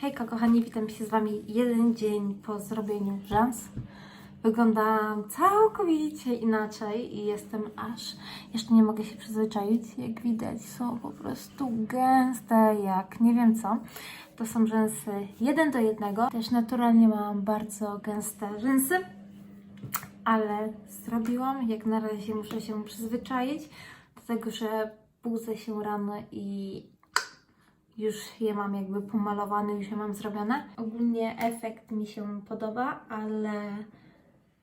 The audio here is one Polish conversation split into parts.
Hejka kochani, witam się z Wami jeden dzień po zrobieniu rzęs. Wyglądam całkowicie inaczej i jestem aż, jeszcze nie mogę się przyzwyczaić. Jak widać są po prostu gęste jak nie wiem co. To są rzęsy jeden do jednego. Też naturalnie mam bardzo gęste rzęsy, ale zrobiłam. Jak na razie muszę się przyzwyczaić do tego, że budzę się rano i już je mam jakby pomalowane, już je mam zrobione. Ogólnie efekt mi się podoba, ale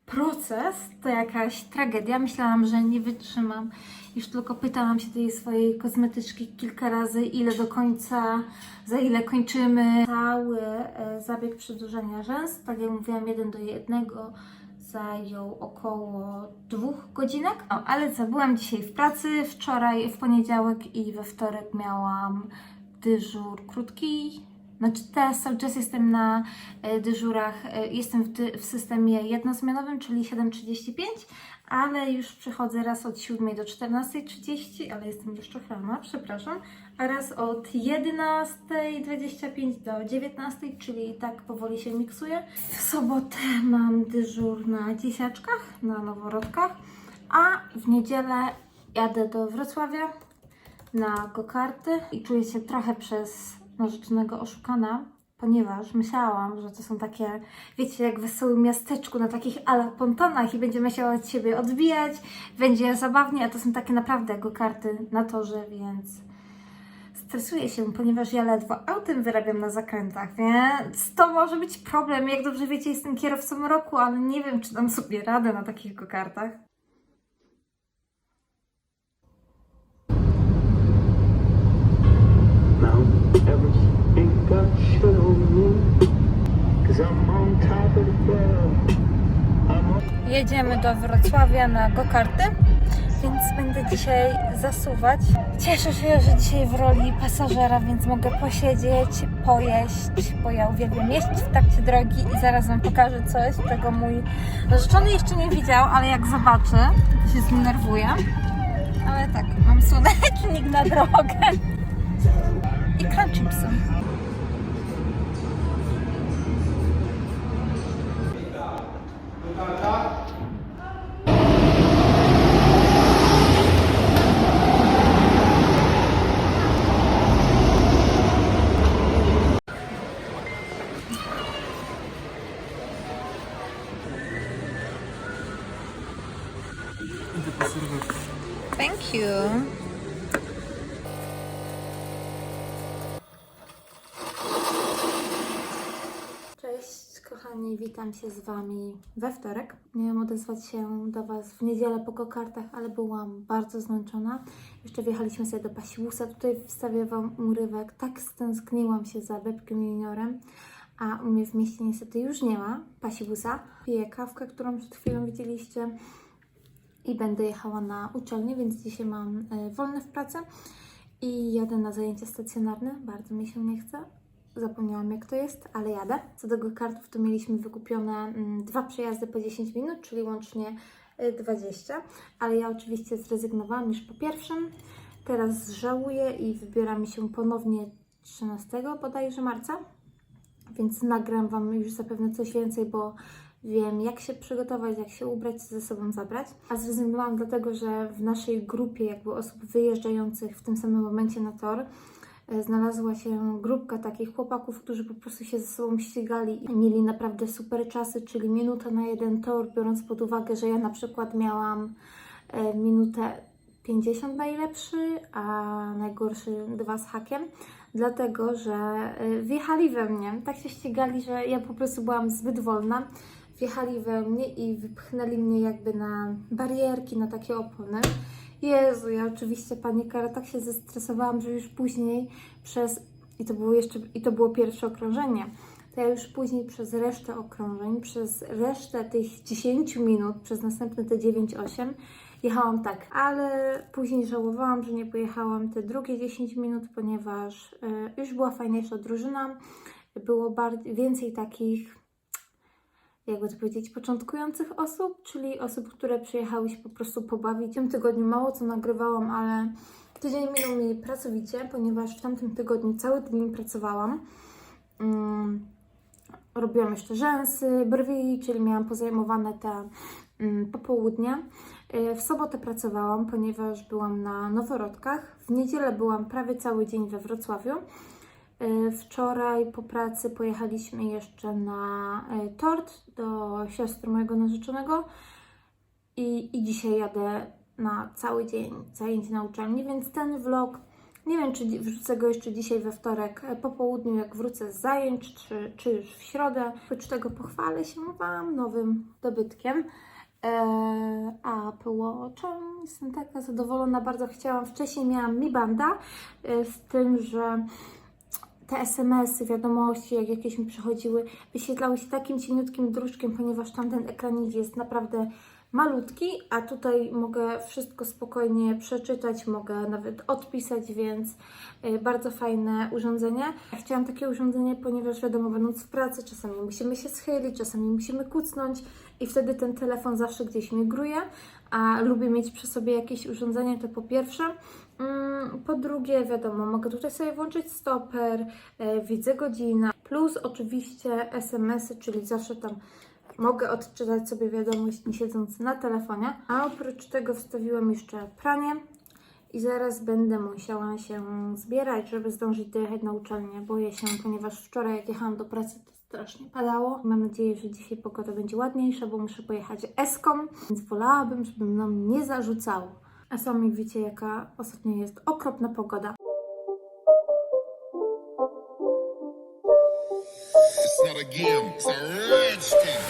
proces to jakaś tragedia. Myślałam, że nie wytrzymam. Już tylko pytałam się tej swojej kosmetyczki kilka razy, ile do końca, za ile kończymy cały e, zabieg przedłużenia rzęs. Tak jak mówiłam, jeden do jednego zajął około dwóch godzinek. O, ale co, byłam dzisiaj w pracy, wczoraj w poniedziałek i we wtorek miałam dyżur krótki. Znaczy teraz cały czas jestem na e, dyżurach, e, jestem w, dy, w systemie jednozmianowym, czyli 7.35, ale już przychodzę raz od 7 do 14.30, ale jestem jeszcze chrana, przepraszam, a raz od 11.25 do 19.00, czyli tak powoli się miksuje. W sobotę mam dyżur na dziesiaczkach, na noworodkach, a w niedzielę jadę do Wrocławia na go-karty i czuję się trochę przez narzeczonego oszukana, ponieważ myślałam, że to są takie, wiecie, jak w wesołym miasteczku, na takich ala pontonach i będziemy się od siebie odbijać, będzie zabawnie, a to są takie naprawdę go-karty na torze, więc stresuję się, ponieważ ja ledwo autem wyrabiam na zakrętach, więc to może być problem. Jak dobrze wiecie, jestem kierowcą roku, ale nie wiem, czy dam sobie radę na takich go-kartach. Mount Jedziemy do Wrocławia na go-karty, więc będę dzisiaj zasuwać. Cieszę się, że dzisiaj w roli pasażera, więc mogę posiedzieć, pojeść, bo ja uwielbiam jeść w trakcie drogi i zaraz Wam pokażę coś, czego mój narzeczony jeszcze nie widział, ale jak zobaczy, to się zdenerwuje. Ale tak, mam słonecznik na drogę ekran çipsi. Thank you. Kochani, witam się z Wami we wtorek. Miałam odezwać się do Was w niedzielę po kokartach, ale byłam bardzo zmęczona. Jeszcze wjechaliśmy sobie do Pasiłusa. Tutaj wstawię Wam urywek. Tak stęskniłam się za bebkiem juniorem, a u mnie w mieście niestety już nie ma Pasiłusa. Piję kawkę, którą przed chwilą widzieliście i będę jechała na uczelnię, więc dzisiaj mam e, wolne w pracy i jadę na zajęcia stacjonarne. Bardzo mi się nie chce. Zapomniałam jak to jest, ale jadę. Co do go-kartów, to mieliśmy wykupione mm, dwa przejazdy po 10 minut, czyli łącznie y, 20, ale ja oczywiście zrezygnowałam już po pierwszym. Teraz żałuję i wybieram się ponownie 13 bodajże marca, więc nagram Wam już zapewne coś więcej, bo wiem jak się przygotować, jak się ubrać, co ze sobą zabrać. A zrezygnowałam dlatego, że w naszej grupie jakby osób wyjeżdżających w tym samym momencie na tor znalazła się grupka takich chłopaków, którzy po prostu się ze sobą ścigali i mieli naprawdę super czasy, czyli minuta na jeden tor, biorąc pod uwagę, że ja na przykład miałam e, minutę 50 najlepszy, a najgorszy dwa z hakiem, dlatego że e, wjechali we mnie. Tak się ścigali, że ja po prostu byłam zbyt wolna. Wjechali we mnie i wypchnęli mnie jakby na barierki, na takie opony. Jezu, ja oczywiście panika, ale tak się zestresowałam, że już później przez, i to było jeszcze, i to było pierwsze okrążenie, to ja już później przez resztę okrążeń, przez resztę tych 10 minut, przez następne te 9-8 jechałam tak, ale później żałowałam, że nie pojechałam te drugie 10 minut, ponieważ e, już była fajniejsza drużyna, było bardziej, więcej takich jakby to powiedzieć, początkujących osób, czyli osób, które przyjechały się po prostu pobawić. W tym tygodniu mało co nagrywałam, ale Tydzień minął mi pracowicie, ponieważ w tamtym tygodniu cały tydzień pracowałam. Mm, robiłam jeszcze rzęsy, brwi, czyli miałam pozajmowane te mm, popołudnia. Y, W sobotę pracowałam, ponieważ byłam na noworodkach. W niedzielę byłam prawie cały dzień we Wrocławiu. Y, Wczoraj po pracy pojechaliśmy jeszcze na y, tort do siostry mojego narzeczonego i, i dzisiaj jadę na cały dzień zajęć na uczelni, więc ten vlog nie wiem, czy wrzucę go jeszcze dzisiaj we wtorek e, po południu, jak wrócę z zajęć, czy, czy już w środę. Oprócz tego pochwalę się Wam nowym dobytkiem. Eee, Apple Watchem. Jestem taka zadowolona, bardzo chciałam. Wcześniej miałam Mi Banda, e, z tym, że te SMS-y, wiadomości, jak jakieś mi przychodziły, wyświetlały się takim cieniutkim dróżkiem, ponieważ tamten ekranik jest naprawdę malutki, a tutaj mogę wszystko spokojnie przeczytać, mogę nawet odpisać, więc y, bardzo fajne urządzenie. Chciałam takie urządzenie, ponieważ wiadomo, będąc w pracy, czasami musimy się schylić, czasami musimy kucnąć i wtedy ten telefon zawsze gdzieś migruje, a lubię mieć przy sobie jakieś urządzenie, to po pierwsze. Mm, Po drugie, wiadomo, mogę tutaj sobie włączyć stoper, e, widzę godzinę, plus oczywiście SMS-y, czyli zawsze tam mogę odczytać sobie wiadomość nie siedząc na telefonie. A oprócz tego wstawiłam jeszcze pranie i zaraz będę musiała się zbierać, żeby zdążyć dojechać na uczelnię. Boję się, ponieważ wczoraj jak jechałam do pracy to strasznie padało. Mam nadzieję, że dzisiaj pogoda będzie ładniejsza, bo muszę pojechać eską, więc wolałabym, żeby mną nie zarzucało. A sami wiecie, jaka ostatnio jest okropna pogoda. It's not a game, it's a rich.